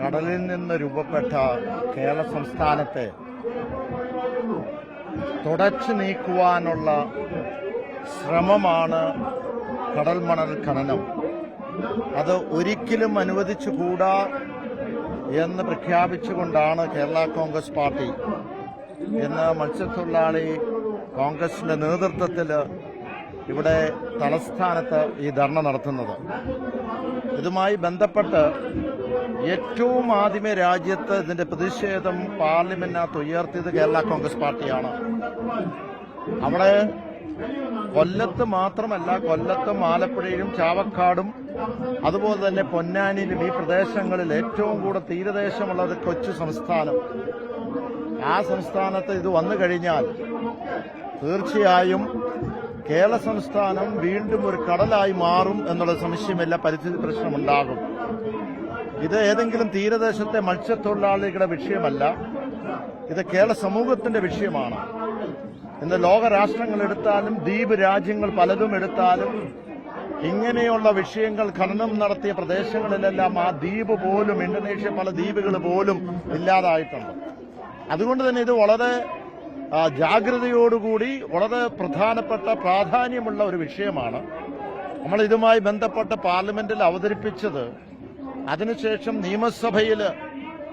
കടലിൽ നിന്ന് രൂപപ്പെട്ട കേരള സംസ്ഥാനത്തെ തുടച്ചു നീക്കുവാനുള്ള ശ്രമമാണ് കടൽ മണൽ ഖനനം. അത് ഒരിക്കലും അനുവദിച്ചുകൂടാ എന്ന് പ്രഖ്യാപിച്ചുകൊണ്ടാണ് കേരള കോൺഗ്രസ് പാർട്ടി ഇന്ന് മത്സ്യത്തൊഴിലാളി കോൺഗ്രസിന്റെ നേതൃത്വത്തിൽ ഇവിടെ തലസ്ഥാനത്ത് ഈ ധർണ നടത്തുന്നത്. ഇതുമായി ബന്ധപ്പെട്ട് ഏറ്റവും ആദ്യമേ രാജ്യത്ത് ഇതിന്റെ പ്രതിഷേധം പാർലമെന്റിനകത്ത് ഉയർത്തിയത് കേരള കോൺഗ്രസ് പാർട്ടിയാണ്. അവിടെ കൊല്ലത്ത് മാത്രമല്ല കൊല്ലത്തും ആലപ്പുഴയിലും ചാവക്കാടും അതുപോലെ തന്നെ പൊന്നാനിയിലും ഈ പ്രദേശങ്ങളിൽ ഏറ്റവും കൂടുതൽ തീരദേശമുള്ളത് കൊച്ചു സംസ്ഥാനം. ആ സംസ്ഥാനത്ത് ഇത് വന്നു കഴിഞ്ഞാൽ തീർച്ചയായും കേരള സംസ്ഥാനം വീണ്ടും ഒരു കടലായി മാറും എന്നുള്ള സംശയമില്ല പരിസ്ഥിതി പ്രശ്നമുണ്ടാകും. ഇത് ഏതെങ്കിലും തീരദേശത്തെ മത്സ്യത്തൊഴിലാളികളുടെ വിഷയമല്ല. ഇത് കേരള സമൂഹത്തിന്റെ വിഷയമാണ്. ഇന്ന് ലോകരാഷ്ട്രങ്ങൾ എടുത്താലും ദ്വീപ് രാജ്യങ്ങൾ പലതും എടുത്താലും ഇങ്ങനെയുള്ള വിഷയങ്ങൾ ഖനനം നടത്തിയ പ്രദേശങ്ങളിലെല്ലാം ആ ദ്വീപ് പോലും ഇന്തോനേഷ്യ പല ദ്വീപുകൾ പോലും ഇല്ലാതായിട്ടുണ്ട്. അതുകൊണ്ട് തന്നെ ഇത് വളരെ ജാഗ്രതയോടുകൂടി വളരെ പ്രധാനപ്പെട്ട പ്രാധാന്യമുള്ള ഒരു വിഷയമാണ്. നമ്മൾ ഇതുമായി ബന്ധപ്പെട്ട് പാർലമെന്റിൽ അവതരിപ്പിച്ചത് അതിനുശേഷം നിയമസഭയിൽ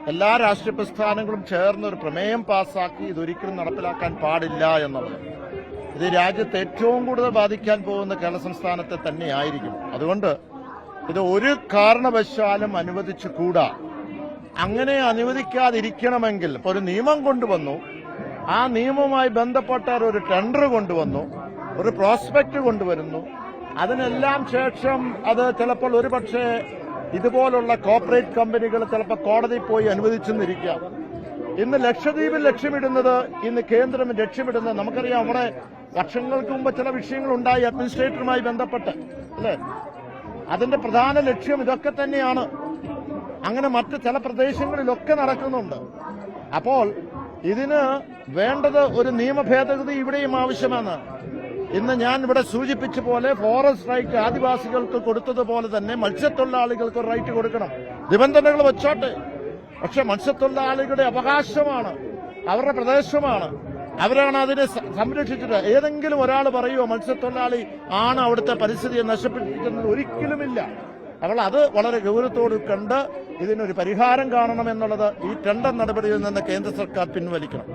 എല്ലാ രാഷ്ട്രീയ പ്രസ്ഥാനങ്ങളും ചേർന്ന് ഒരു പ്രമേയം പാസാക്കി ഇതൊരിക്കലും നടപ്പിലാക്കാൻ പാടില്ല എന്നുള്ളത്. ഇത് രാജ്യത്തെ ഏറ്റവും കൂടുതൽ ബാധിക്കാൻ പോകുന്ന കേരള സംസ്ഥാനത്തെ തന്നെയായിരിക്കും. അതുകൊണ്ട് ഇത് ഒരു കാരണവശാലും അനുവദിച്ചു കൂടാ. അങ്ങനെ അനുവദിക്കാതിരിക്കണമെങ്കിൽ ഇപ്പൊ ഒരു നിയമം കൊണ്ടുവന്നു. ആ നിയമവുമായി ബന്ധപ്പെട്ട ഒരു ടെൻഡർ കൊണ്ടുവന്നു. ഒരു പ്രോസ്പെക്ട് കൊണ്ടുവരുന്നു. അതിനെല്ലാം ശേഷം അത് ചിലപ്പോൾ ഒരുപക്ഷെ ഇതുപോലുള്ള കോർപ്പറേറ്റ് കമ്പനികൾ ചിലപ്പോൾ കോടതി പോയി അനുവദിച്ചെന്നിരിക്കാം. ഇന്ന് ലക്ഷദ്വീപിൽ ലക്ഷ്യമിടുന്നത് ഇന്ന് കേന്ദ്രം ലക്ഷ്യമിടുന്നത് നമുക്കറിയാം അവിടെ വർഷങ്ങൾക്ക് മുമ്പ് ചില വിഷയങ്ങൾ ഉണ്ടായി അഡ്മിനിസ്ട്രേറ്ററുമായി ബന്ധപ്പെട്ട് അല്ലേ? അതിന്റെ പ്രധാന ലക്ഷ്യം ഇതൊക്കെ തന്നെയാണ്. അങ്ങനെ മറ്റ് ചില പ്രദേശങ്ങളിലൊക്കെ നടക്കുന്നുണ്ട്. അപ്പോൾ ഇതിന് വേണ്ടത് ഒരു നിയമ ഭേദഗതി ഇവിടെയും ആവശ്യമാണ്. ഇന്ന് ഞാൻ ഇവിടെ സൂചിപ്പിച്ച പോലെ ഫോറസ്റ്റ് റൈറ്റ് ആദിവാസികൾക്ക് കൊടുത്തതുപോലെ തന്നെ മത്സ്യത്തൊഴിലാളികൾക്ക് റൈറ്റ് കൊടുക്കണം. നിബന്ധനകൾ വെച്ചോട്ടെ. പക്ഷെ മത്സ്യത്തൊഴിലാളികളുടെ അവകാശമാണ്. അവരുടെ പ്രദേശമാണ്. അവരാണ് അതിനെ സംരക്ഷിച്ചത് ഏതെങ്കിലും ഒരാൾ പറയുമോ മത്സ്യത്തൊഴിലാളി ആണ് അവിടുത്തെ പരിസ്ഥിതിയെ നശിപ്പിക്കുന്നത് ഒരിക്കലുമില്ല. അവൾ അത് വളരെ ഗൗരവത്തോട് കണ്ട് ഇതിനൊരു പരിഹാരം കാണണം എന്നുള്ളത് ഈ ടെണ്ടർ നടപടിയിൽ നിന്ന് കേന്ദ്ര സർക്കാർ പിൻവലിക്കണം.